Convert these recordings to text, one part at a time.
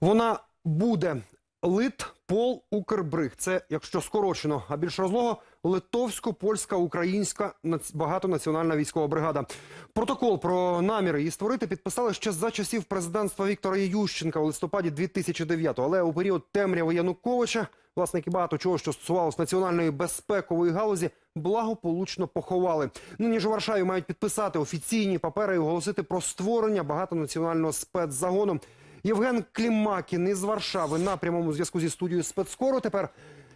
Вона буде Лит Пол Укрбриг. Це якщо скорочено, а більш розлого литовсько-польська українська нац- багатонаціональна військова бригада. Протокол про наміри її створити підписали ще за часів президентства Віктора Ющенка у листопаді 2009-го. Але у період темряви Януковича власники багато чого, що стосувалось національної безпекової галузі, благополучно поховали. Нині ж у Варшаві мають підписати офіційні папери і оголосити про створення багатонаціонального спецзагону. Євген Клімакін із Варшави на прямому зв'язку зі студією спецкору. Тепер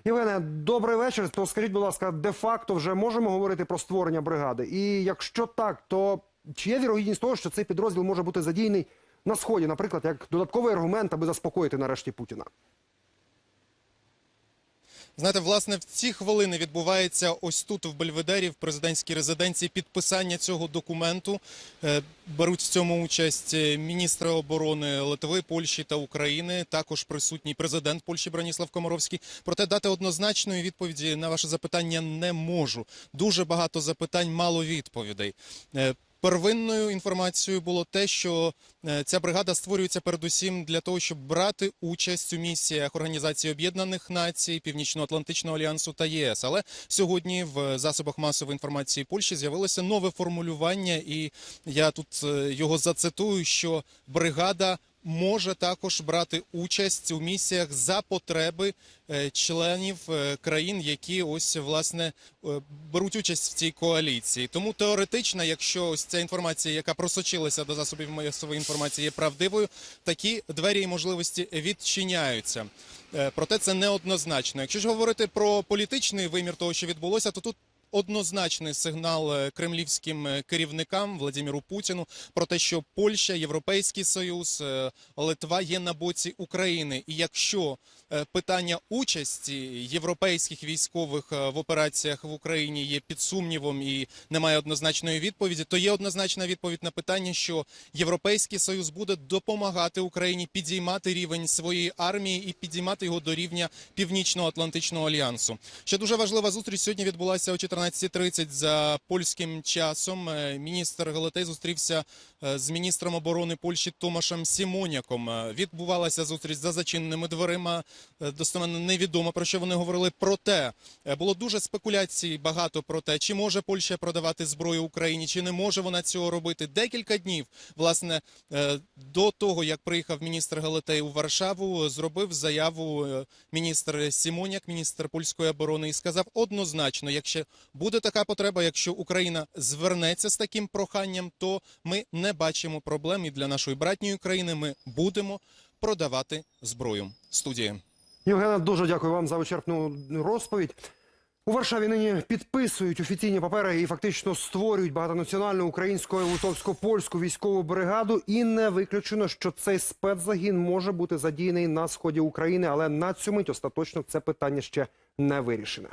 Євгене, добрий вечір. То скажіть, будь ласка, де-факто вже можемо говорити про створення бригади? І якщо так, то чи є вірогідність того, що цей підрозділ може бути задійний на сході, наприклад, як додатковий аргумент, аби заспокоїти нарешті Путіна? Знаєте, власне, в ці хвилини відбувається ось тут, в Бельведері, в президентській резиденції, підписання цього документу. Е, Беруть в цьому участь е, міністри оборони Литви, Польщі та України. Також присутній президент Польщі Браніслав Комаровський. Проте дати однозначної відповіді на ваше запитання не можу. Дуже багато запитань, мало відповідей. Первинною інформацією було те, що е, ця бригада створюється передусім для того, щоб брати участь у місіях Організації Об'єднаних Націй, Північно-Атлантичного альянсу та ЄС. Але сьогодні в засобах масової інформації Польщі з'явилося нове формулювання, і я тут е, його зацитую: що бригада. Може також брати участь у місіях за потреби е, членів е, країн, які ось власне е, беруть участь в цій коаліції. Тому теоретично, якщо ось ця інформація, яка просочилася до засобів масової інформації, є правдивою, такі двері і можливості відчиняються. Проте це неоднозначно. Якщо ж говорити про політичний вимір того, що відбулося, то тут. Однозначний сигнал е, кремлівським е, керівникам Владимиру Путіну про те, що Польща, Європейський Союз, е, Литва є на боці України. І якщо питання участі європейських військових в операціях в Україні є під сумнівом і немає однозначної відповіді, то є однозначна відповідь на питання, що Європейський Союз буде допомагати Україні підіймати рівень своєї армії і підіймати його до рівня Північно-Атлантичного альянсу. Ще дуже важлива зустріч сьогодні відбулася о 14.30 за польським часом. Е, Міністр Галатей зустрівся е, з міністром оборони Польщі Томашем Сімоняком. Е, Відбувалася зустріч за зачиненими дверима. Достеменно невідомо про що вони говорили. Проте було дуже спекуляцій багато про те, чи може Польща продавати зброю Україні, чи не може вона цього робити. Декілька днів власне до того, як приїхав міністр Галатей у Варшаву, зробив заяву міністр Сімоняк, міністр польської оборони, і сказав однозначно, якщо буде така потреба, якщо Україна звернеться з таким проханням, то ми не бачимо проблем і для нашої братньої країни. Ми будемо продавати зброю. Студія. Євгена, дуже дякую вам за вичерпну розповідь. У Варшаві нині підписують офіційні папери і фактично створюють багатонаціональну українську і литовсько-польську військову бригаду. І не виключено, що цей спецзагін може бути задіяний на сході України, але на цю мить остаточно це питання ще не вирішене.